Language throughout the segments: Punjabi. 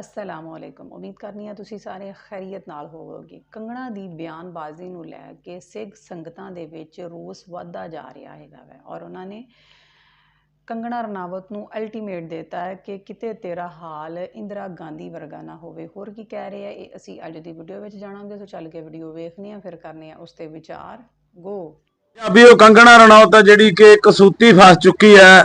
ਅਸਲਾਮੁਅਲੈਕਮ। ਉਮੀਦ ਕਰਨੀ ਆ ਤੁਸੀਂ ਸਾਰੇ ਖੈਰੀਅਤ ਨਾਲ ਹੋਵੋਗੇ। ਕੰਗਣਾ ਦੀ ਬਿਆਨਬਾਜ਼ੀ ਨੂੰ ਲੈ ਕੇ ਸਿੱਖ ਸੰਗਤਾਂ ਦੇ ਵਿੱਚ ਰੋਸ ਵੱਧਦਾ ਜਾ ਰਿਹਾ ਹੈਗਾ ਵੈ। ਔਰ ਉਹਨਾਂ ਨੇ ਕੰਗਣਾ ਰਣਾਵਤ ਨੂੰ ਅਲਟੀਮੇਟ ਦਿੱਤਾ ਹੈ ਕਿ ਕਿਤੇ ਤੇਰਾ ਹਾਲ ਇੰਦਰਾ ਗਾਂਧੀ ਵਰਗਾ ਨਾ ਹੋਵੇ। ਹੋਰ ਕੀ ਕਹਿ ਰਹੇ ਆ? ਇਹ ਅਸੀਂ ਅੱਜ ਦੀ ਵੀਡੀਓ ਵਿੱਚ ਜਾਣਾਂਗੇ। ਸੋ ਚੱਲ ਕੇ ਵੀਡੀਓ ਵੇਖਦੇ ਆ ਫਿਰ ਕਰਨੇ ਆ ਉਸ ਤੇ ਵਿਚਾਰ। ਗੋ ਪੰਜਾਬੀ ਉਹ ਕੰਗਣਾ ਰਣੌਤ ਆ ਜਿਹੜੀ ਕਿ ਕਸੂਤੀ ਫਸ ਚੁੱਕੀ ਹੈ।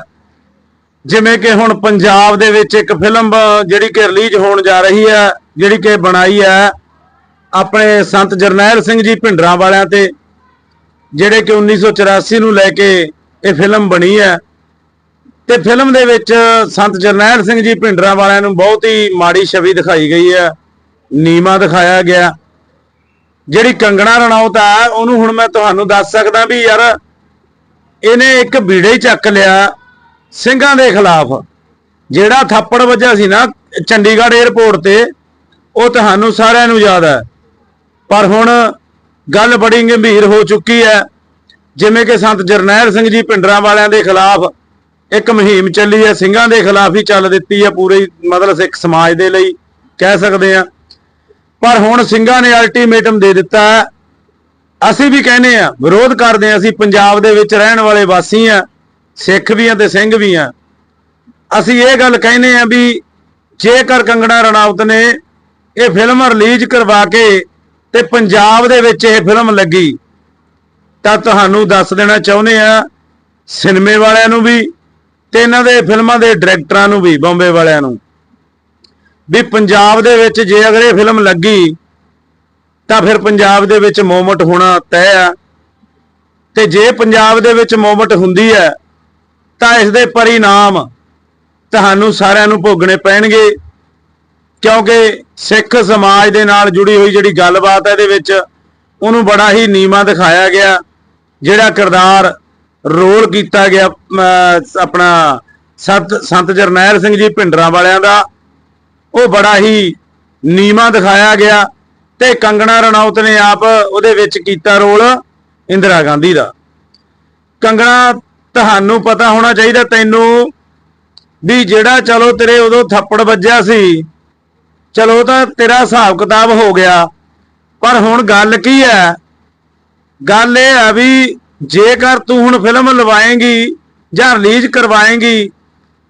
ਜਿਵੇਂ ਕਿ ਹੁਣ ਪੰਜਾਬ ਦੇ ਵਿੱਚ ਇੱਕ ਫਿਲਮ ਜਿਹੜੀ ਕਿ ਰਿਲੀਜ਼ ਹੋਣ ਜਾ ਰਹੀ ਹੈ, ਜਿਹੜੀ ਕਿ ਬਣਾਈ ਹੈ ਆਪਣੇ ਸੰਤ ਜਰਨੈਲ ਸਿੰਘ ਜੀ ਭਿੰਡਰਾਂ ਵਾਲਿਆਂ ਤੇ, ਜਿਹੜੇ ਕਿ 1984 ਨੂੰ ਲੈ ਕੇ ਇਹ ਫਿਲਮ ਬਣੀ ਹੈ। ਤੇ ਫਿਲਮ ਦੇ ਵਿੱਚ ਸੰਤ ਜਰਨੈਲ ਸਿੰਘ ਜੀ ਭਿੰਡਰਾਂ ਵਾਲਿਆਂ ਨੂੰ ਬਹੁਤ ਹੀ ਮਾੜੀ ਛਵੀ ਦਿਖਾਈ ਗਈ ਹੈ, ਨੀਮਾ ਦਿਖਾਇਆ ਗਿਆ। ਜਿਹੜੀ ਕੰਗਣਾ ਰਣੌਤ ਆ, ਉਹਨੂੰ ਹੁਣ ਮੈਂ ਤੁਹਾਨੂੰ ਦੱਸ ਸਕਦਾ ਵੀ ਯਾਰ, ਇਹਨੇ ਇੱਕ ਬੀੜੇ ਚੱਕ ਲਿਆ। ਸਿੰਘਾਂ ਦੇ ਖਿਲਾਫ। ਜਿਹੜਾ ਥੱਪੜ ਵੱਜਾ ਸੀ ਨਾ, ਚੰਡੀਗੜ੍ਹ 에ਅਰਪੋਰਟ ਤੇ, ਉਹ ਤੁਹਾਨੂੰ ਸਾਰਿਆਂ ਨੂੰ ਯਾਦ ਹੈ। ਪਰ ਹੁਣ ਗੱਲ ਬੜੀ ਗੰਭੀਰ ਹੋ ਚੁੱਕੀ ਹੈ। ਜਿਵੇਂ ਕਿ ਸੰਤ ਜਰਨੈਲ ਸਿੰਘ ਜੀ ਪਿੰਡਰਾਂ ਵਾਲਿਆਂ ਦੇ ਖਿਲਾਫ ਇੱਕ ਮੁਹਿੰਮ ਚੱਲੀ ਹੈ, ਸਿੰਘਾਂ ਦੇ ਖਿਲਾਫ ਹੀ ਚੱਲ ਦਿੱਤੀ ਹੈ ਪੂਰੇ, ਮਤਲਬ ਸਿੱਖ ਸਮਾਜ ਦੇ ਲਈ ਕਹਿ ਸਕਦੇ ਆ ਪਰ ਹੁਣ ਸਿੰਘਾਂ ਨੇ ਅਲਟੀਮੇਟਮ ਦੇ ਦਿੱਤਾ ਹੈ। ਅਸੀਂ ਵੀ ਕਹਿੰਦੇ ਆ ਵਿਰੋਧ ਕਰਦੇ ਆ ਅਸੀਂ ਪੰਜਾਬ ਦੇ ਵਿੱਚ ਰਹਿਣ ਵਾਲੇ ਵਾਸੀ ਆ ਸਿੱਖ ਵੀ ਆ ਤੇ ਸਿੰਘ ਵੀ ਆ। ਅਸੀਂ ਇਹ ਗੱਲ ਕਹਿੰਦੇ ਆ ਵੀ ਜੇਕਰ ਕੰਗਣਾ ਰਣਾਵਤ ਨੇ ਇਹ ਫਿਲਮ ਰਿਲੀਜ਼ ਕਰਵਾ ਕੇ ਤੇ ਪੰਜਾਬ ਦੇ ਵਿੱਚ ਇਹ ਫਿਲਮ ਲੱਗੀ, ਤਾਂ ਤੁਹਾਨੂੰ ਦੱਸ ਦੇਣਾ ਚਾਹੁੰਦੇ ਆ ਸਿਨੇਮੇ ਵਾਲਿਆਂ ਨੂੰ ਵੀ ਤੇ ਇਹਨਾਂ ਦੇ ਫਿਲਮਾਂ ਦੇ ਡਾਇਰੈਕਟਰਾਂ ਨੂੰ ਵੀ, ਬੰਬੇ ਵਾਲਿਆਂ ਨੂੰ। ਵੀ ਪੰਜਾਬ ਦੇ ਵਿੱਚ ਜੇ ਅਗਰ ਇਹ ਫਿਲਮ ਲੱਗੀ, ਤਾਂ ਫਿਰ ਪੰਜਾਬ ਦੇ ਵਿੱਚ ਮੂਵਮੈਂਟ ਹੋਣਾ ਤੈਅ ਆ। ਤੇ ਜੇ ਪੰਜਾਬ ਦੇ ਵਿੱਚ ਮੂਵਮੈਂਟ ਹੁੰਦੀ ਹੈ ਤਾਂ ਇਸ ਦੇ ਪਰਿਣਾਮ ਤੁਹਾਨੂੰ ਸਾਰਿਆਂ ਨੂੰ ਭੋਗਣੇ ਪੈਣਗੇ, ਕਿਉਂਕਿ ਸਿੱਖ ਸਮਾਜ ਦੇ ਨਾਲ ਜੁੜੀ ਹੋਈ ਜਿਹੜੀ ਗੱਲਬਾਤ ਹੈ ਇਹਦੇ ਵਿੱਚ ਉਹਨੂੰ ਬੜਾ ਹੀ ਨੀਮਾ ਦਿਖਾਇਆ ਗਿਆ, ਜਿਹੜਾ ਕਿਰਦਾਰ ਰੋਲ ਕੀਤਾ ਗਿਆ ਆਪਣਾ ਸੰਤ ਸੰਤ ਜਰਨੈਲ ਸਿੰਘ ਜੀ ਭਿੰਡਰਾਂ ਵਾਲਿਆਂ ਦਾ, ਉਹ ਬੜਾ ਹੀ ਨੀਮਾ ਦਿਖਾਇਆ ਗਿਆ ਤੇ ਕੰਗਣਾ ਰਣੌਤ ਨੇ ਆਪ ਉਹਦੇ ਵਿੱਚ ਕੀਤਾ ਰੋਲ ਇੰਦਰਾ ਗਾਂਧੀ ਦਾ। ਕੰਗਣਾ ਤੁਹਾਨੂੰ ਪਤਾ ਹੋਣਾ ਚਾਹੀਦਾ ਤੈਨੂੰ ਵੀ ਜਿਹੜਾ ਚਲੋ ਤੇਰੇ ਉਦੋਂ ਥੱਪੜ ਵੱਜਿਆ ਸੀ, ਚਲੋ ਤਾਂ ਤੇਰਾ ਹਿਸਾਬ ਕਿਤਾਬ ਹੋ ਗਿਆ। ਪਰ ਹੁਣ ਗੱਲ ਕੀ ਹੈ? ਗੱਲ ਇਹ ਆ ਵੀ ਜੇਕਰ ਤੂੰ ਹੁਣ ਫਿਲਮ ਲਵਾਏਂਗੀ ਜਾਂ ਰਿਲੀਜ਼ ਕਰਵਾਏਂਗੀ,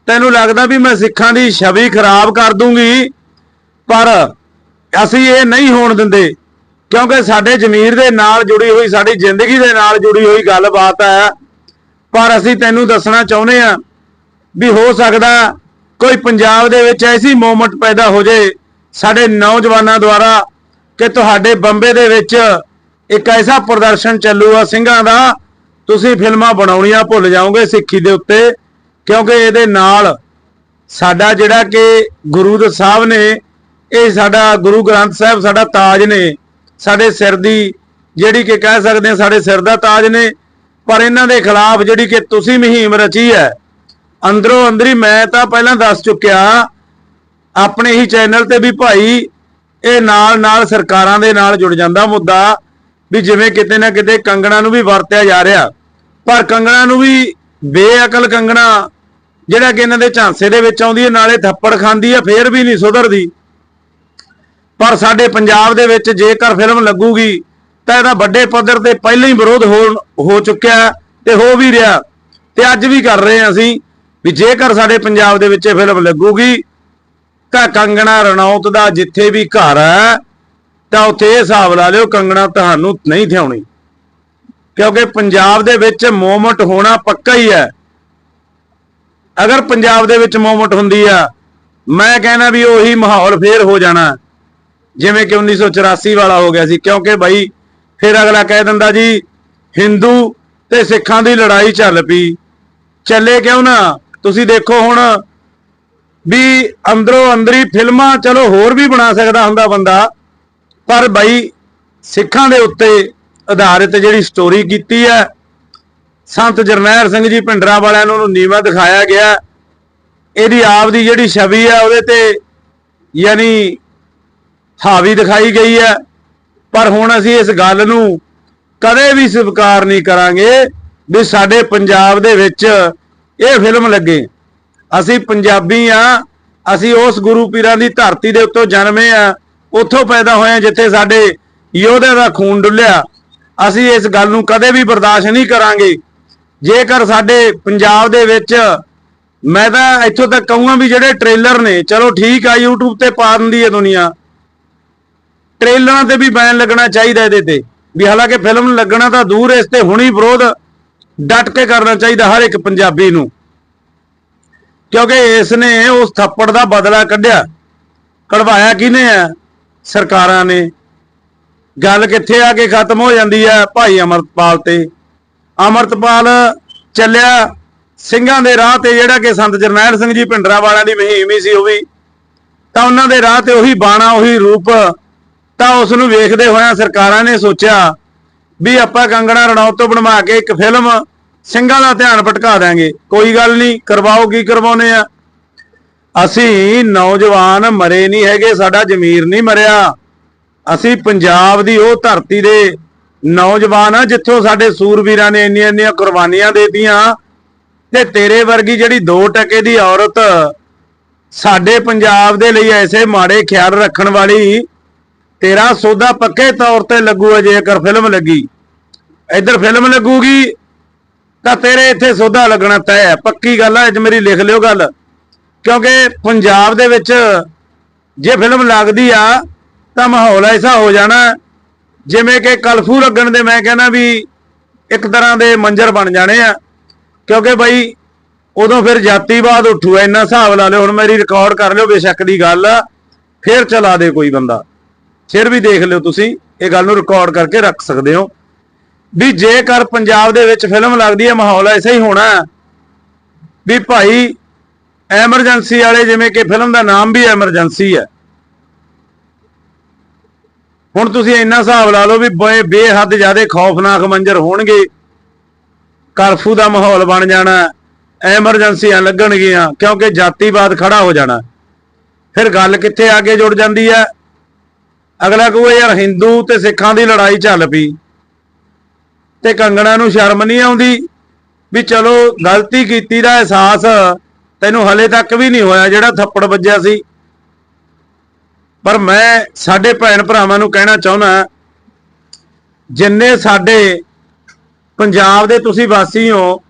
ਤੈਨੂੰ ਲੱਗਦਾ ਵੀ ਮੈਂ ਸਿੱਖਾਂ ਦੀ ਛਵੀ ਖਰਾਬ ਕਰ ਦੂੰਗੀ। ਪਰ ਅਸੀਂ ਇਹ ਨਹੀਂ ਹੋਣ ਦਿੰਦੇ, ਕਿਉਂਕਿ ਸਾਡੇ ਜ਼ਮੀਰ ਦੇ ਨਾਲ ਜੁੜੀ ਹੋਈ, ਸਾਡੀ ਜ਼ਿੰਦਗੀ ਦੇ ਨਾਲ ਜੁੜੀ ਹੋਈ ਗੱਲਬਾਤ ਹੈ। ਪਰ ਅਸੀਂ ਤੈਨੂੰ ਦੱਸਣਾ ਚਾਹੁੰਦੇ ਆ ਵੀ ਹੋ ਸਕਦਾ ਕੋਈ ਪੰਜਾਬ ਦੇ ਵਿੱਚ ਐਸੀ ਮੂਵਮੈਂਟ ਪੈਦਾ ਹੋ ਜੇ ਸਾਡੇ ਨੌਜਵਾਨਾਂ ਦੁਆਰਾ ਕਿ ਤੁਹਾਡੇ ਬੰਬੇ ਦੇ ਵਿੱਚ ਇੱਕ ਐਸਾ ਪ੍ਰਦਰਸ਼ਨ ਚੱਲੂਗਾ ਸਿੰਘਾਂ ਦਾ, ਤੁਸੀਂ ਫਿਲਮਾਂ ਬਣਾਉਣੀਆਂ ਭੁੱਲ ਜਾਓਗੇ ਸਿੱਖੀ ਦੇ ਉੱਤੇ, ਕਿਉਂਕਿ ਇਹਦੇ ਨਾਲ ਸਾਡਾ ਜਿਹੜਾ ਕਿ ਗੁਰੂ ਦੇ ਸਾਹਿਬ ਨੇ, ਇਹ ਸਾਡਾ ਗੁਰੂ ਗ੍ਰੰਥ ਸਾਹਿਬ ਸਾਡਾ ਤਾਜ ਨੇ, ਸਾਡੇ ਸਿਰ ਦੀ ਜਿਹੜੀ ਕਿ ਕਹਿ ਸਕਦੇ ਆ ਸਾਡੇ ਸਿਰ ਦਾ ਤਾਜ ਨੇ ਪਰ ਇਹਨਾਂ ਦੇ ਖਿਲਾਫ ਜਿਹੜੀ ਕਿ ਤੁਸੀਂ ਮੁਹਿੰਮ ਰਚੀ ਹੈ, ਅੰਦਰੋਂ ਅੰਦਰੀ ਮੈਂ ਤਾਂ ਪਹਿਲਾਂ ਦੱਸ ਚੁੱਕਿਆ, ਆਪਣੇ ਹੀ ਚੈਨਲ ਤੇ ਵੀ ਭਾਈ ਇਹ ਨਾਲ ਨਾਲ ਸਰਕਾਰਾਂ ਦੇ ਨਾਲ ਜੁੜ ਜਾਂਦਾ ਮੁੱਦਾ ਵੀ ਜਿਵੇਂ ਕਿਤੇ ਨਾ ਕਿਤੇ ਕੰਗਣਾ ਨੂੰ ਵੀ ਵਰਤਿਆ ਜਾ ਰਿਹਾ। ਪਰ ਕੰਗਣਾ ਨੂੰ ਵੀ ਬੇਅਕਲ ਕੰਗਣਾ, ਜਿਹੜਾ ਕਿ ਇਹਨਾਂ ਦੇ ਝਾਂਸੇ ਦੇ ਵਿੱਚ ਆਉਂਦੀ ਹੈ, ਨਾਲੇ ਥੱਪੜ ਖਾਂਦੀ ਹੈ, ਫੇਰ ਵੀ ਨਹੀਂ ਸੁਧਰਦੀ। ਪਰ ਸਾਡੇ ਪੰਜਾਬ ਦੇ ਵਿੱਚ ਜੇਕਰ ਫਿਲਮ ਲੱਗੂਗੀ ਤਾਂ ਇਹਦਾ ਵੱਡੇ ਪੱਧਰ ਤੇ ਪਹਿਲਾਂ ਹੀ ਵਿਰੋਧ ਹੋ ਹੋ ਚੁੱਕਿਆ ਤੇ ਹੋ ਵੀ ਰਿਹਾ। ਤੇ ਅੱਜ ਵੀ ਕਰ ਰਹੇ ਹਾਂ ਅਸੀਂ ਵੀ ਜੇਕਰ ਸਾਡੇ ਪੰਜਾਬ ਦੇ ਵਿੱਚ ਇਹ ਫਿਲਮ ਲੱਗੂਗੀ, ਤਾਂ ਕੰਗਣਾ ਰਣੌਤ ਦਾ ਜਿੱਥੇ ਵੀ ਘਰ ਹੈ, ਤਾਂ ਉੱਥੇ ਇਹ ਹਿਸਾਬ ਲਾ ਲਿਓ ਕੰਗਣਾ ਤੁਹਾਨੂੰ ਨਹੀਂ ਥਿਆਉਣੀ। ਕਿਉਂਕਿ ਪੰਜਾਬ ਦੇ ਵਿੱਚ ਮੂਵਮੈਂਟ ਹੋਣਾ ਪੱਕਾ ਹੀ ਹੈ। ਅਗਰ ਪੰਜਾਬ ਦੇ ਵਿੱਚ ਮੂਵਮੈਂਟ ਹੁੰਦੀ ਆ, ਮੈਂ ਕਹਿੰਦਾ ਵੀ ਉਹੀ ਮਾਹੌਲ ਫੇਰ ਹੋ ਜਾਣਾ। ਜਿਵੇਂ ਕਿ 1984 ਵਾਲਾ ਹੋ ਗਿਆ ਸੀ, ਕਿਉਂਕਿ ਭਾਈ ਫਿਰ ਅਗਲਾ ਕਹਿ ਦਿੰਦਾ ਜੀ, ਹਿੰਦੂ ਤੇ ਸਿੱਖਾਂ ਦੀ ਲੜਾਈ ਚੱਲ ਪਈ। ਚੱਲੇ ਕਿਉਂ ਨਾ? ਤੁਸੀਂ ਦੇਖੋ ਹੁਣ ਵੀ ਅੰਦਰੋਂ ਅੰਦਰੀ ਫਿਲਮਾਂ ਚਲੋ ਹੋਰ ਵੀ ਬਣਾ ਸਕਦਾ ਹੁੰਦਾ ਬੰਦਾ, ਪਰ ਭਾਈ ਸਿੱਖਾਂ ਦੇ ਉੱਤੇ ਆਧਾਰਿਤ ਜਿਹੜੀ ਸਟੋਰੀ ਕੀਤੀ ਹੈ, ਸੰਤ ਜਰਨੈਲ ਸਿੰਘ ਜੀ ਭਿੰਡਰਾਂ ਵਾਲਿਆਂ ਨੂੰ ਉਹਨੂੰ ਨੀਵਾ ਦਿਖਾਇਆ ਗਿਆ। ਇਹਦੀ ਆਪ ਦੀ ਜਿਹੜੀ ਛਵੀ ਹੈ, ਉਹਦੇ ਤੇ ਯਾਨੀ ਹਾਵੀ ਦਿਖਾਈ ਗਈ ਹੈ। ਪਰ ਹੁਣ ਅਸੀਂ ਇਸ ਗੱਲ ਨੂੰ ਕਦੇ ਵੀ ਸਵੀਕਾਰ ਨਹੀਂ ਕਰਾਂਗੇ ਵੀ ਸਾਡੇ ਪੰਜਾਬ ਦੇ ਵਿੱਚ ਇਹ ਫਿਲਮ ਲੱਗੇ। ਅਸੀਂ ਪੰਜਾਬੀ ਆ ਅਸੀਂ ਉਸ ਗੁਰੂ ਪੀਰਾਂ ਦੀ ਧਰਤੀ ਦੇ ਉੱਤੋਂ ਜਨਮੇ ਆ ਉੱਥੋਂ ਪੈਦਾ ਹੋਏ ਆ ਜਿੱਥੇ ਸਾਡੇ ਯੋਧਿਆਂ ਦਾ ਖੂਨ ਡੁੱਲਿਆ। ਅਸੀਂ ਇਸ ਗੱਲ ਨੂੰ ਕਦੇ ਵੀ ਬਰਦਾਸ਼ਤ ਨਹੀਂ ਕਰਾਂਗੇ। ਜੇਕਰ ਸਾਡੇ ਪੰਜਾਬ ਦੇ ਵਿੱਚ, ਮੈਂ ਤਾਂ ਇੱਥੋਂ ਤੱਕ ਕਹੂੰਗਾ ਵੀ ਜਿਹੜੇ ਟ੍ਰੇਲਰ ਨੇ, ਚਲੋ ਠੀਕ ਆ, YouTube ਤੇ ਪਾ ਦਿੰਦੀ ਹੈ ਦੁਨੀਆ। ਟ੍ਰੇਲਰਾਂ ਤੇ ਵੀ ਬੈਨ ਲੱਗਣਾ ਚਾਹੀਦਾ ਇਹਦੇ ਤੇ। ਵੀ ਹਾਲਾਂਕਿ ਫਿਲਮ ਲੱਗਣਾ ਤਾਂ ਦੂਰ ਇਸ ਤੇ ਹੁਣੀ ਵਿਰੋਧ ਡਟ ਕੇ ਕਰਨਾ ਚਾਹੀਦਾ ਹਰ ਇੱਕ ਪੰਜਾਬੀ ਨੂੰ। ਕਿਉਂਕਿ ਇਸ ਨੇ ਉਸ ਥੱਪੜ ਦਾ ਬਦਲਾ ਕੱਢਿਆ। ਕਢਵਾਇਆ ਕਿਹਨੇ ਆ? ਸਰਕਾਰਾਂ ਨੇ। ਗੱਲ ਕਿੱਥੇ ਆ ਕੇ ਖਤਮ ਹੋ ਜਾਂਦੀ ਹੈ ਭਾਈ ਅਮਰਤਪਾਲ ਤੇ। ਅਮਰਤਪਾਲ ਚੱਲਿਆ ਸਿੰਘਾਂ ਦੇ ਰਾਹ ਤੇ, ਜਿਹੜਾ ਕਿ ਸੰਤ ਜਰਨੈਲ ਸਿੰਘ ਜੀ ਭਿੰਡਰਾ ਵਾਲਿਆਂ ਦੀ ਮੁਹਿੰਮ ਹੀ ਸੀ ਉਹ ਵੀ। ਤਾਂ ਉਹਨਾਂ ਦੇ ਰਾਹ ਤੇ ਉਹੀ ਬਾਣਾ, ਉਹੀ ਰੂਪ ਤਾਂ ਉਸ ਨੂੰ ਵੇਖਦੇ ਹੋਇਆ ਸਰਕਾਰਾਂ ਨੇ ਸੋਚਿਆ ਵੀ ਆਪਾਂ ਕੰਗਣਾ ਰਣੌਤ ਤੋਂ ਬਣਵਾ ਕੇ ਇੱਕ ਫਿਲਮ ਸਿੰਘਾਂ ਦਾ ਧਿਆਨ ਭਟਕਾ ਦਾਂਗੇ ਕੋਈ ਗੱਲ ਨਹੀਂ, ਕਰਵਾਓ, ਕੀ ਕਰਵਾਉਨੇ ਆ? ਅਸੀਂ ਨੌਜਵਾਨ ਮਰੇ ਨਹੀਂ ਹੈਗੇ, ਸਾਡਾ ਜ਼ਮੀਰ ਨਹੀਂ ਮਰਿਆ। ਅਸੀਂ ਪੰਜਾਬ ਦੀ ਉਹ ਧਰਤੀ ਦੇ ਨੌਜਵਾਨ ਆ, ਜਿੱਥੋਂ ਸਾਡੇ ਸੂਰਵੀਰਾਂ ਨੇ ਇੰਨੀਆਂ ਇੰਨੀਆਂ ਕੁਰਬਾਨੀਆਂ ਦੇਤੀਆਂ ਤੇ ਤੇਰੇ ਵਰਗੀ ਜਿਹੜੀ 2 ਟਕੇ ਦੀ ਔਰਤ ਸਾਡੇ ਪੰਜਾਬ ਦੇ ਲਈ ਐਸੇ ਮਾੜੇ ਖਿਆਲ ਰੱਖਣ ਵਾਲੀ ਤੇਰਾ ਸੌਦਾ ਪੱਕੇ ਤੌਰ ਤੇ ਲੱਗੂ ਜੇਕਰ ਫਿਲਮ ਲੱਗੀ। ਇੱਧਰ ਫਿਲਮ ਲੱਗੂਗੀ, ਤਾਂ ਤੇਰੇ ਇੱਥੇ ਸੌਦਾ ਲੱਗਣਾ ਤੈਅ ਹੈ। ਪੱਕੀ ਗੱਲ ਹੈ ਅੱਜ ਮੇਰੀ ਲਿਖ ਲਿਓ ਗੱਲ। ਕਿਉਂਕਿ ਪੰਜਾਬ ਦੇ ਵਿੱਚ ਜੇ ਫਿਲਮ ਲੱਗਦੀ ਆ, ਤਾਂ ਮਾਹੌਲ ਐਸਾ ਹੋ ਜਾਣਾ, ਜਿਵੇਂ ਕਿ ਕਲਫੂ ਲੱਗਣ ਦੇ ਮੈਂ ਕਹਿੰਦਾ ਵੀ ਇੱਕ ਤਰ੍ਹਾਂ ਦੇ ਮੰਜ਼ਰ ਬਣ ਜਾਣੇ ਆ। ਕਿਉਂਕਿ ਬਈ, ਉਦੋਂ ਫਿਰ ਜਾਤੀਵਾਦ ਉੱਠੂ ਇੰਨਾ ਹਿਸਾਬ ਲਾ ਲਿਓ, ਹੁਣ ਮੇਰੀ ਰਿਕਾਰਡ ਕਰ ਲਿਓ, ਬੇਸ਼ੱਕ ਦੀ ਗੱਲ ਆ, ਫਿਰ ਚਲਾ ਦੇ ਕੋਈ ਬੰਦਾ। ਫਿਰ ਵੀ ਦੇਖ ਲਿਓ ਤੁਸੀਂ, ਇਹ ਗੱਲ ਨੂੰ ਰਿਕਾਰਡ ਕਰਕੇ ਰੱਖ ਸਕਦੇ ਹੋ। ਵੀ ਜੇਕਰ ਪੰਜਾਬ ਦੇ ਵਿੱਚ ਫਿਲਮ ਲੱਗਦੀ ਹੈ, ਮਾਹੌਲ ਐਸਾ ਹੀ ਹੋਣਾ ਵੀ ਭਾਈ ਐਮਰਜੈਂਸੀ ਵਾਲੇ ਜਿਵੇਂ ਕਿ ਫਿਲਮ ਦਾ ਨਾਮ ਵੀ ਐਮਰਜੈਂਸੀ ਹੈ। ਹੁਣ ਤੁਸੀਂ ਇੰਨਾ ਹਿਸਾਬ ਲਾ ਲਓ ਵੀ ਬੇ, ਬੇਹੱਦ ਜ਼ਿਆਦਾ ਖੌਫਨਾਕ ਮੰਜ਼ਰ ਹੋਣਗੇ। ਕਰਫਿਊ ਦਾ ਮਾਹੌਲ ਬਣ ਜਾਣਾ ਐਮਰਜੈਂਸੀਆਂ ਲੱਗਣਗੀਆਂ, ਕਿਉਂਕਿ ਜਾਤੀਵਾਦ ਖੜਾ ਹੋ ਜਾਣਾ। ਫਿਰ ਗੱਲ ਕਿੱਥੇ ਅੱਗੇ ਜੁੜ ਜਾਂਦੀ ਹੈ? ਅਗਲਾ ਕਹੂਗਾ, ਯਾਰ ਹਿੰਦੂ ਤੇ ਸਿੱਖਾਂ ਦੀ ਲੜਾਈ ਚੱਲ ਪਈ ਤੇ ਕੰਗਣਾ ਨੂੰ ਸ਼ਰਮ ਨਹੀਂ ਆਉਂਦੀ ਵੀ ਚਲੋ ਗਲਤੀ ਕੀਤੀ ਦਾ ਅਹਿਸਾਸ ਤੈਨੂੰ ਹਲੇ ਤੱਕ ਵੀ ਨਹੀਂ ਹੋਇਆ ਜਿਹੜਾ ਥੱਪੜ ਵੱਜਿਆ ਸੀ। ਪਰ ਮੈਂ ਸਾਡੇ ਭੈਣ ਭਰਾਵਾਂ ਨੂੰ ਕਹਿਣਾ ਚਾਹੁੰਦਾ ਜਿੰਨੇ ਸਾਡੇ ਪੰਜਾਬ ਦੇ ਤੁਸੀਂ ਵਾਸੀ ਹੋ,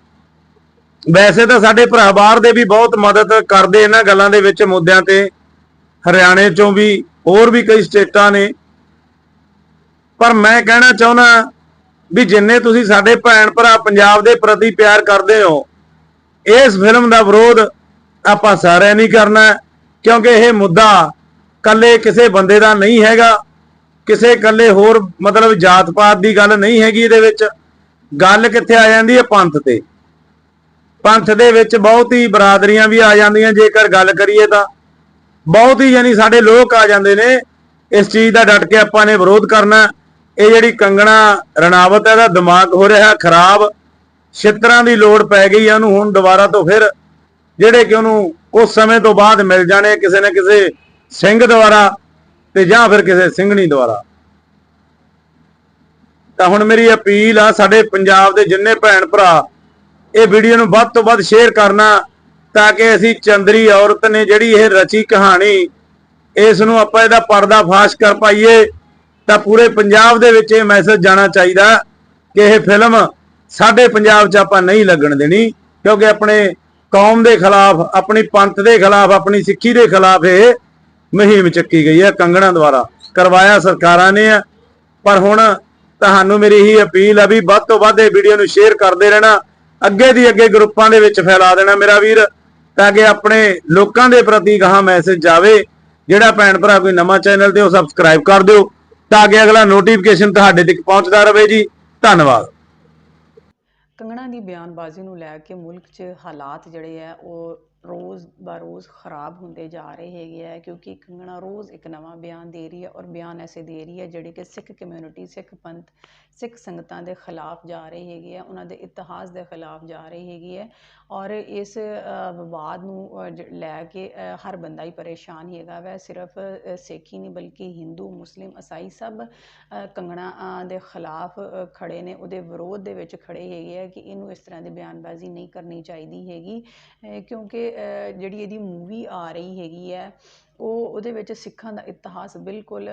ਵੈਸੇ ਤਾਂ ਸਾਡੇ ਭਰਾ ਬਾਹਰ ਦੇ ਵੀ ਬਹੁਤ ਮਦਦ ਕਰਦੇ ਇਹਨਾਂ ਗੱਲਾਂ ਦੇ ਵਿੱਚ, ਮੁੱਦਿਆਂ ਤੇ, ਹਰਿਆਣੇ ਚੋਂ ਵੀ ਹੋਰ ਵੀ ਕਈ ਸਟੇਟਾਂ ਨੇ। ਪਰ ਮੈਂ ਕਹਿਣਾ ਚਾਹੁੰਦਾ ਵੀ ਜਿੰਨੇ ਤੁਸੀਂ ਸਾਡੇ ਭੈਣ ਭਰਾ ਪੰਜਾਬ ਦੇ ਪ੍ਰਤੀ ਪਿਆਰ ਕਰਦੇ ਹੋ, ਇਸ ਫਿਲਮ ਦਾ ਵਿਰੋਧ ਆਪਾਂ ਸਾਰਿਆਂ ਨਹੀਂ ਕਰਨਾ ਕਿਉਂਕਿ ਇਹ ਮੁੱਦਾ ਕੱਲੇ ਕਿਸੇ ਬੰਦੇ ਦਾ ਨਹੀਂ ਹੈਗਾ, ਕਿਸੇ ਕੱਲੇ ਹੋਰ ਮਤਲਬ ਜਾਤ ਪਾਤ ਦੀ ਗੱਲ ਨਹੀਂ ਹੈਗੀ ਇਹਦੇ ਵਿੱਚ। ਗੱਲ ਕਿੱਥੇ ਆ ਜਾਂਦੀ ਹੈ? ਪੰਥ ਤੇ। ਪੰਥ ਦੇ ਵਿੱਚ ਬਹੁਤ ਹੀ ਬਰਾਦਰੀਆਂ ਵੀ ਆ ਜਾਂਦੀਆਂ, ਜੇਕਰ ਗੱਲ ਕਰੀਏ ਤਾਂ। ਬਹੁਤ ਹੀ ਯਾਨੀ ਸਾਡੇ ਲੋਕ ਆ ਜਾਂਦੇ ਨੇ। ਇਸ ਚੀਜ਼ ਦਾ ਡਟ ਕੇ ਆਪਾਂ ਨੇ ਵਿਰੋਧ ਕਰਨਾ। ਇਹ ਜਿਹੜੀ ਕੰਗਣਾ ਰਣਾਵਤ ਹੈ, ਇਹਦਾ ਦਿਮਾਗ ਹੋ ਰਿਹਾ ਖਰਾਬ। ਛਿੱਤਰਾਂ ਦੀ ਲੋੜ ਪੈ ਗਈ ਆ ਉਹਨੂੰ, ਹੁਣ ਦੁਬਾਰਾ ਤੋਂ ਫਿਰ ਜਿਹੜੇ ਕਿ ਉਹਨੂੰ ਉਸ ਸਮੇਂ ਤੋਂ ਬਾਅਦ ਮਿਲ ਜਾਣੇ ਕਿਸੇ ਨਾ ਕਿਸੇ ਸਿੰਘ ਦੁਆਰਾ ਤੇ ਜਾਂ ਫਿਰ ਕਿਸੇ ਸਿੰਘਣੀ ਦੁਆਰਾ। ਤਾਂ ਹੁਣ ਮੇਰੀ ਅਪੀਲ ਆ ਸਾਡੇ ਪੰਜਾਬ ਦੇ ਜਿੰਨੇ ਭੈਣ ਭਰਾ, ਇਹ ਵੀਡੀਓ ਨੂੰ ਵੱਧ ਤੋਂ ਵੱਧ ਸ਼ੇਅਰ ਕਰਨਾ। ਤਾਂ ਕਿ ਅਸੀਂ ਚੰਦਰੀ ਔਰਤ ਨੇ ਜਿਹੜੀ ਇਹ ਰਚੀ ਕਹਾਣੀ, ਇਸ ਨੂੰ ਆਪਾਂ ਇਹਦਾ ਪਰਦਾ ਫਾਸ਼ ਕਰ ਪਾਈਏ, ਤਾਂ ਪੂਰੇ ਪੰਜਾਬ ਦੇ ਵਿੱਚ ਇਹ ਮੈਸੇਜ ਜਾਣਾ ਚਾਹੀਦਾ ਕਿ ਇਹ ਫਿਲਮ ਸਾਡੇ ਪੰਜਾਬ 'ਚ ਆਪਾਂ ਨਹੀਂ ਲੱਗਣ ਦੇਣੀ, ਕਿਉਂਕਿ ਆਪਣੇ ਕੌਮ ਦੇ ਖਿਲਾਫ, ਆਪਣੀ ਪੰਥ ਦੇ ਖਿਲਾਫ, ਆਪਣੀ ਸਿੱਖੀ ਦੇ ਖਿਲਾਫ ਇਹ ਮੁਹਿੰਮ ਚੱਕੀ ਗਈ ਹੈ ਕੰਗਣਾ ਦੁਆਰਾ। ਕਰਵਾਇਆ ਸਰਕਾਰਾਂ ਨੇ ਪਰ ਹੁਣ ਤੁਹਾਨੂੰ ਮੇਰੀ ਹੀ ਅਪੀਲ ਆ ਵੀ ਵੱਧ ਤੋਂ ਵੱਧ ਇਹ ਵੀਡੀਓ ਨੂੰ ਸ਼ੇਅਰ ਕਰਦੇ ਰਹਿਣਾ, ਅੱਗੇ ਦੀ ਅੱਗੇ ਗਰੁੱਪਾਂ ਦੇ ਵਿੱਚ ਫੈਲਾ ਦੇਣਾ। ਮੇਰਾ ਵੀਰ ਤਾਂ ਕਿ ਆਪਣੇ ਲੋਕਾਂ ਦੇ ਪ੍ਰਤੀ ਗਾਹ ਮੈਸੇਜ ਜਾਵੇ। ਜਿਹੜਾ ਭੈਣ ਭਰਾ ਕੋਈ ਨਵਾਂ ਚੈਨਲ ਤੇ ਉਹ ਸਬਸਕ੍ਰਾਈਬ ਕਰ ਦਿਓ, ਤਾਂ ਕਿ ਅਗਲਾ ਨੋਟੀਫਿਕੇਸ਼ਨ ਤੁਹਾਡੇ ਤੱਕ ਪਹੁੰਚਦਾ ਰਹੇ ਜੀ। ਧੰਨਵਾਦ। ਕੰਗਣਾ ਦੀ ਬਿਆਨਬਾਜ਼ੀ ਨੂੰ ਲੈ ਕੇ ਮੁਲਕ 'ਚ ਹਾਲਾਤ ਜਿਹੜੇ ਆ, ਉਹ ਰੋਜ਼ ਬਾ ਰੋਜ਼ ਖਰਾਬ ਹੁੰਦੇ ਜਾ ਰਹੇ ਹੈਗੇ ਆ ਕਿਉਂਕਿ ਕੰਗਣਾ ਰੋਜ਼ ਇੱਕ ਨਵਾਂ ਬਿਆਨ ਦੇ ਰਹੀ ਹੈ ਔਰ ਬਿਆਨ ਐਸੇ ਦੇ ਰਹੀ ਹੈ ਜਿਹੜੇ ਕਿ ਸਿੱਖ ਕਮਿਊਨਿਟੀ ਸਿੱਖ ਪੰਥ ਸਿੱਖ ਸੰਗਤਾਂ ਦੇ ਖਿਲਾਫ ਜਾ ਰਹੇ ਹੈਗੇ ਆ ਉਹਨਾਂ ਦੇ ਇਤਿਹਾਸ ਦੇ ਖਿਲਾਫ ਜਾ ਰਹੀ ਹੈਗੀ ਹੈ ਔਰ ਇਸ ਵਿਵਾਦ ਨੂੰ ਜ- ਲੈ ਕੇ ਹਰ ਬੰਦਾ ਹੀ ਪਰੇਸ਼ਾਨ ਹੈਗਾ ਵੈ ਸਿਰਫ ਸਿੱਖ ਹੀ ਨਹੀਂ ਬਲਕਿ ਹਿੰਦੂ ਮੁਸਲਿਮ ਈਸਾਈ ਸਭ ਕੰਗਣਾ ਦੇ ਖਿਲਾਫ ਅ, ਖੜੇ ਨੇ ਉਹਦੇ ਵਿਰੋਧ ਦੇ ਵਿੱਚ ਖੜੇ ਹੈਗੇ ਆ ਕਿ ਇਹਨੂੰ ਇਸ ਤਰ੍ਹਾਂ ਦੀ ਬਿਆਨਬਾਜ਼ੀ ਨਹੀਂ ਕਰਨੀ ਚਾਹੀਦੀ ਹੈਗੀ ਕਿਉਂਕਿ ਜਿਹੜੀ ਇਹਦੀ ਮੂਵੀ ਆ ਰਹੀ ਹੈਗੀ ਹੈ ਉਹ ਉਹਦੇ ਵਿੱਚ ਸਿੱਖਾਂ ਦਾ ਇਤਿਹਾਸ ਬਿਲਕੁਲ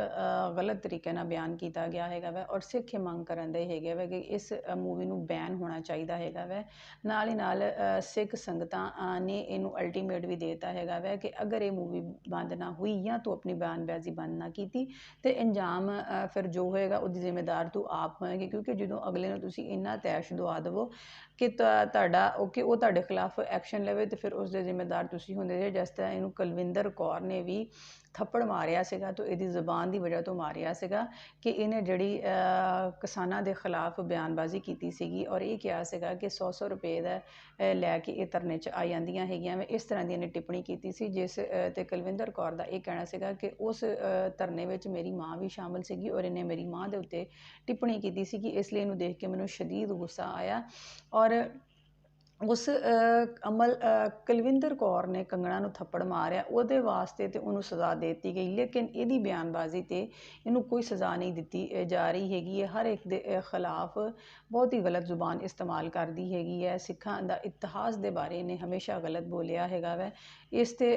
ਗਲਤ ਤਰੀਕੇ ਨਾਲ ਬਿਆਨ ਕੀਤਾ ਗਿਆ ਹੈਗਾ ਵੈ ਔਰ ਸਿੱਖ ਇਹ ਮੰਗ ਕਰਨ ਦੇ ਹੈਗੇ ਵੈ ਕਿ ਇਸ ਮੂਵੀ ਨੂੰ ਬੈਨ ਹੋਣਾ ਚਾਹੀਦਾ ਹੈਗਾ ਵੈ। ਨਾਲ ਹੀ ਨਾਲ ਸਿੱਖ ਸੰਗਤਾਂ ਨੇ ਇਹਨੂੰ ਅਲਟੀਮੇਟ ਵੀ ਦੇਤਾ ਹੈਗਾ ਵੈ ਕਿ ਅਗਰ ਇਹ ਮੂਵੀ ਬੰਦ ਨਾ ਹੋਈ ਜਾਂ ਤੂੰ ਆਪਣੀ ਬਿਆਨਬਾਜ਼ੀ ਬੰਦ ਨਾ ਕੀਤੀ, ਤੇ ਅੰਜਾਮ ਫਿਰ ਜੋ ਹੋਏਗਾ ਉਹਦੀ ਜ਼ਿੰਮੇਦਾਰ ਤੂੰ ਆਪ ਹੋਏਗੀ। ਕਿਉਂਕਿ ਜਦੋਂ ਅਗਲੇ ਨੂੰ ਤੁਸੀਂ ਇੰਨਾ ਤੈਸ਼ ਦਵਾ ਦੇਵੋ ਕਿ ਤੁਹਾ- ਤੁਹਾਡਾ ਓਕੇ ਉਹ ਤੁਹਾਡੇ ਖਿਲਾਫ ਐਕਸ਼ਨ ਲਵੇ ਤੇ ਫਿਰ ਉਸ ਦੇ ਜ਼ਿੰਮੇਦਾਰ ਤੁਸੀਂ ਹੁੰਦੇ ਜੇ। ਜਿਸ ਤਰ੍ਹਾਂ ਇਹਨੂੰ ਕੁਲਵਿੰਦਰ ਕੌਰ ਨੇ ਵੀ ਥੱਪੜ ਮਾਰਿਆ ਸੀਗਾ ਤਾਂ ਇਹਦੀ ਜ਼ੁਬਾਨ ਦੀ ਵਜ੍ਹਾ ਤੋਂ ਮਾਰਿਆ ਸੀਗਾ ਕਿ ਇਹਨੇ ਜਿਹੜੀ ਕਿਸਾਨਾਂ ਦੇ ਖਿਲਾਫ ਬਿਆਨਬਾਜ਼ੀ ਕੀਤੀ ਸੀਗੀ ਔਰ ਇਹ ਕਿਹਾ ਸੀਗਾ ਕਿ 100-100 ਰੁਪਏ ਦਾ ਲੈ ਕੇ ਇਹ ਧਰਨੇ 'ਚ ਆ ਜਾਂਦੀਆਂ ਹੈਗੀਆਂ ਮੈਂ ਇਸ ਤਰ੍ਹਾਂ ਦੀ ਇਹਨੇ ਟਿੱਪਣੀ ਕੀਤੀ ਸੀ, ਜਿਸ ਤੇ ਕੁਲਵਿੰਦਰ ਕੌਰ ਦਾ ਇਹ ਕਹਿਣਾ ਸੀਗਾ ਕਿ ਉਸ ਧਰਨੇ ਵਿੱਚ ਮੇਰੀ ਮਾਂ ਵੀ ਸ਼ਾਮਲ ਸੀਗੀ ਔਰ ਇਹਨੇ ਮੇਰੀ ਮਾਂ ਦੇ ਉੱਤੇ ਟਿੱਪਣੀ ਕੀਤੀ ਸੀ ਕਿ ਇਸ ਲਈ ਇਹਨੂੰ ਦੇਖ ਕੇ ਮੈਨੂੰ ਸ਼ਦੀਦ ਗੁੱਸਾ ਆਇਆ ਔਰ ਉਸ ਅਮਲ ਕੁਲਵਿੰਦਰ ਕੌਰ ਨੇ ਕੰਗਣਾ ਨੂੰ ਥੱਪੜ ਮਾਰਿਆ। ਉਹਦੇ ਵਾਸਤੇ ਤੇ ਉਹਨੂੰ ਸਜ਼ਾ ਦੇ ਦਿੱਤੀ ਗਈ, ਲੇਕਿਨ ਇਹਦੀ ਬਿਆਨਬਾਜ਼ੀ ਤੇ ਇਹਨੂੰ ਕੋਈ ਸਜ਼ਾ ਨਹੀਂ ਦਿੱਤੀ ਜਾ ਰਹੀ ਹੈਗੀ। ਹੈ ਹਰ ਇੱਕ ਦੇ ਖਿਲਾਫ ਬਹੁਤ ਹੀ ਗਲਤ ਜ਼ੁਬਾਨ ਇਸਤੇਮਾਲ ਕਰਦੀ ਹੈਗੀ ਹੈ। ਸਿੱਖਾਂ ਦਾ ਇਤਿਹਾਸ ਦੇ ਬਾਰੇ ਇਹਨੇ ਹਮੇਸ਼ਾ ਗਲਤ ਬੋਲਿਆ ਹੈਗਾ ਵੈ। ਇਸ ਤੇ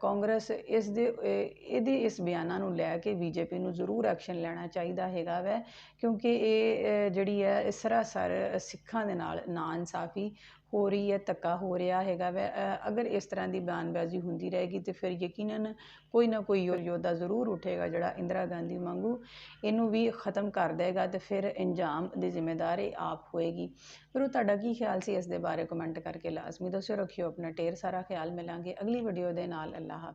ਕਾਂਗਰਸ ਇਸ ਦੇ ਇਹਦੇ ਇਸ ਬਿਆਨਾਂ ਨੂੰ ਲੈ ਕੇ ਬੀਜੇਪੀ ਨੂੰ ਜ਼ਰੂਰ ਐਕਸ਼ਨ ਲੈਣਾ ਚਾਹੀਦਾ ਹੈਗਾ ਵੈ, ਕਿਉਂਕਿ ਇਹ ਜਿਹੜੀ ਹੈ ਸਰਾਸਰ ਸਿੱਖਾਂ ਦੇ ਨਾਲ ਨਾ ਇਨਸਾਫੀ ਹੋ ਰਹੀ ਹੈ, ਧੱਕਾ ਹੋ ਰਿਹਾ ਹੈਗਾ ਵੈ। ਅਗਰ ਇਸ ਤਰ੍ਹਾਂ ਦੀ ਬਿਆਨਬਾਜ਼ੀ ਹੁੰਦੀ ਰਹੇਗੀ ਤੇ ਫਿਰ ਯਕੀਨਨ ਕੋਈ ਨਾ ਕੋਈ ਯੋ- ਯੋਧਾ ਜ਼ਰੂਰ ਉੱਠੇਗਾ ਜਿਹੜਾ ਇੰਦਰਾ ਗਾਂਧੀ ਵਾਂਗੂ ਇਹਨੂੰ ਵੀ ਖਤਮ ਕਰ ਦੇਗਾ ਤੇ ਫਿਰ ਇੰਜਾਮ ਦੀ ਜ਼ਿੰਮੇਦਾਰ ਇਹ ਆਪ ਹੋਏਗੀ। ਫਿਰ ਉਹ ਤੁਹਾਡਾ ਕੀ ਖਿਆਲ ਸੀ ਇਸ ਦੇ ਬਾਰੇ ਕਮੈਂਟ ਕਰਕੇ ਲਾਜ਼ਮੀ ਦੱਸਿਓ। ਰੱਖਿਓ ਆਪਣਾ ਢੇਰ ਸਾਰਾ ਖਿਆਲ। ਮਿਲਾਂਗੇ ਅਗਲੀ ਵੀਡੀਓ ਦੇ ਨਾਲ। ਅੱਲਾਹ